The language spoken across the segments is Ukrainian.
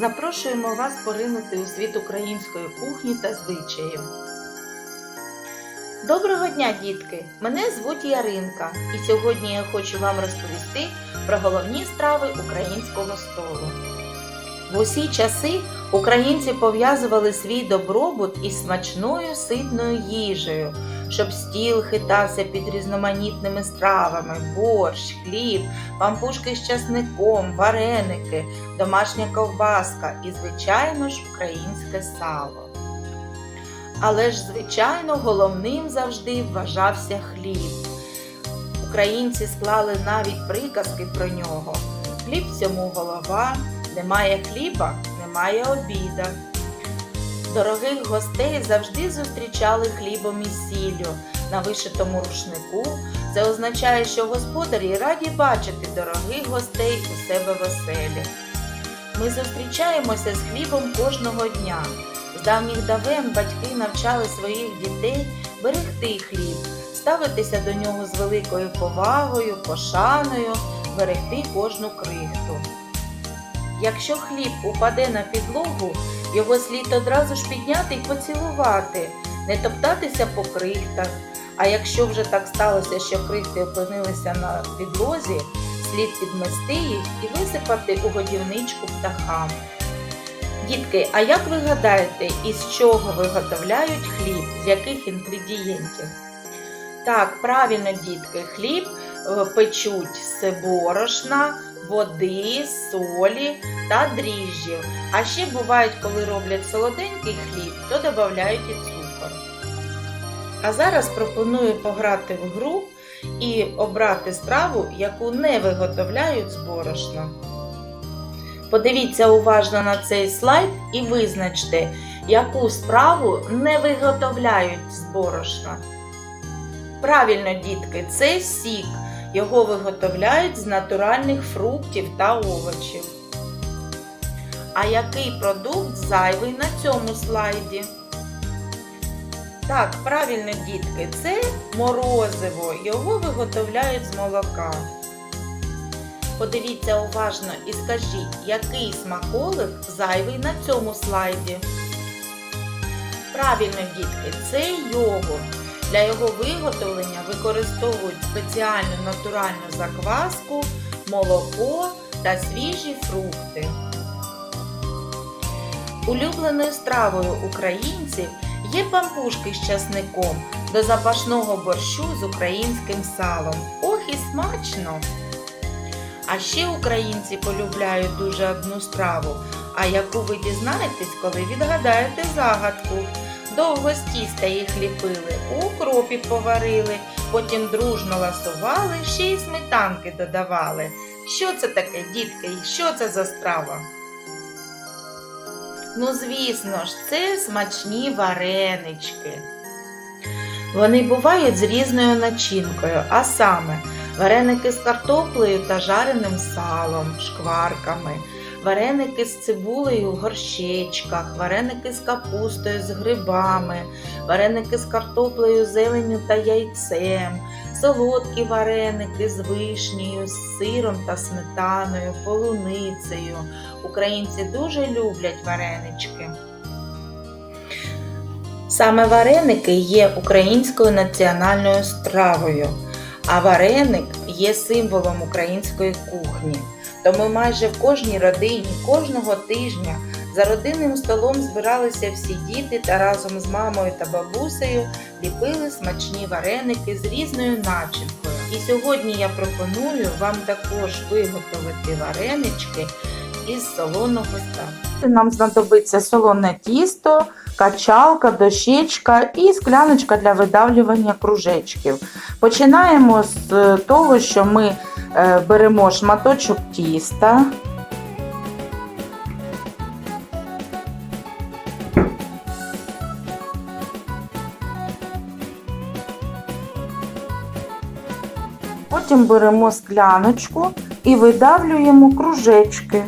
Запрошуємо вас поринути у світ української кухні та звичаїв. Доброго дня, дітки! Мене звуть Яринка, і сьогодні я хочу вам розповісти про головні страви українського столу. В усі часи українці пов'язували свій добробут із смачною ситною їжею, щоб стіл хитався під різноманітними стравами, борщ, хліб, пампушки з часником, вареники, домашня ковбаска і, звичайно ж, українське сало. Але ж, звичайно, головним завжди вважався хліб. Українці склали навіть приказки про нього. Хліб всьому голова, немає хліба, немає обіда. Дорогих гостей завжди зустрічали хлібом і сіллю на вишитому рушнику. Це означає, що господарі раді бачити дорогих гостей у себе в оселі. Ми зустрічаємося з хлібом кожного дня. З давніх давен батьки навчали своїх дітей берегти хліб, ставитися до нього з великою повагою, пошаною, берегти кожну крихту. Якщо хліб упаде на підлогу, його слід одразу ж підняти і поцілувати, не топтатися по крихтах. А якщо вже так сталося, що крихти опинилися на підлозі, слід підмести їх і висипати у годівничку птахам. Дітки, а як ви гадаєте, із чого виготовляють хліб, з яких інгредієнтів? Так, правильно, дітки, хліб е, печуть з борошна, води, солі та дріжджів. А ще бувають, коли роблять солоденький хліб, то додають і цукор. А зараз пропоную пограти в гру і обрати страву, яку не виготовляють з борошна. Подивіться уважно на цей слайд і визначте, яку страву не виготовляють з борошна. Правильно, дітки, це сік. Його виготовляють з натуральних фруктів та овочів. А який продукт зайвий на цьому слайді? Так, правильно, дітки, це морозиво. Його виготовляють з молока. Подивіться уважно і скажіть, який смаколик зайвий на цьому слайді. Правильно, дітки, це йогурт. Для його виготовлення використовують спеціальну натуральну закваску, молоко та свіжі фрукти. Улюбленою стравою українців є пампушки з часником до запашного борщу з українським салом. Ох і смачно! А ще українці полюбляють дуже одну страву, а яку ви дізнаєтесь, коли відгадаєте загадку. Довго з тіста їх ліпили, у укропі поварили, потім дружно ласували, ще й сметанки додавали. Що це таке, дітки, і що це за страва? Ну, звісно ж, це смачні варенички. Вони бувають з різною начинкою, а саме вареники з картоплею та жареним салом, шкварками, вареники з цибулею в горщечках, вареники з капустою з грибами, вареники з картоплею, зеленню та яйцем, солодкі вареники з вишнею, з сиром та сметаною, полуницею. Українці дуже люблять варенички. Саме вареники є українською національною стравою, а вареник є символом української кухні. Тому майже в кожній родині кожного тижня за родинним столом збиралися всі діти та разом з мамою та бабусею ліпили смачні вареники з різною начинкою. І сьогодні я пропоную вам також виготовити варенички із солоного ставу. Нам знадобиться солоне тісто, качалка, дощечка і скляночка для видавлювання кружечків. Починаємо з е, того, що ми е, беремо шматочок тіста. Потім беремо скляночку і видавлюємо кружечки.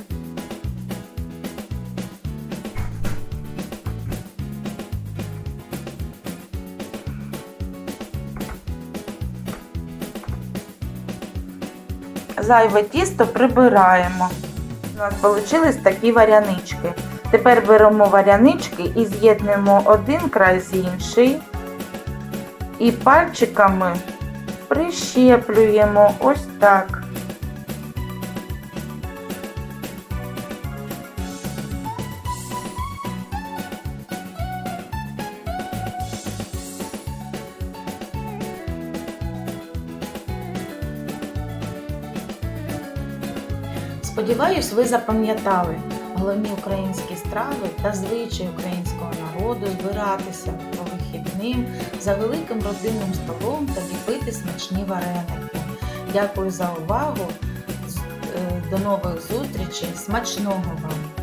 Зайве тісто прибираємо. У нас вийшли такі варянички. Тепер беремо варянички і з'єднуємо один край з інший. І пальчиками прищеплюємо ось так. Сподіваюсь, ви запам'ятали головні українські страви та звичаї українського народу збиратися по вихідним за великим родинним столом та ліпити смачні вареники. Дякую за увагу. Е, До нових зустрічей. Смачного вам!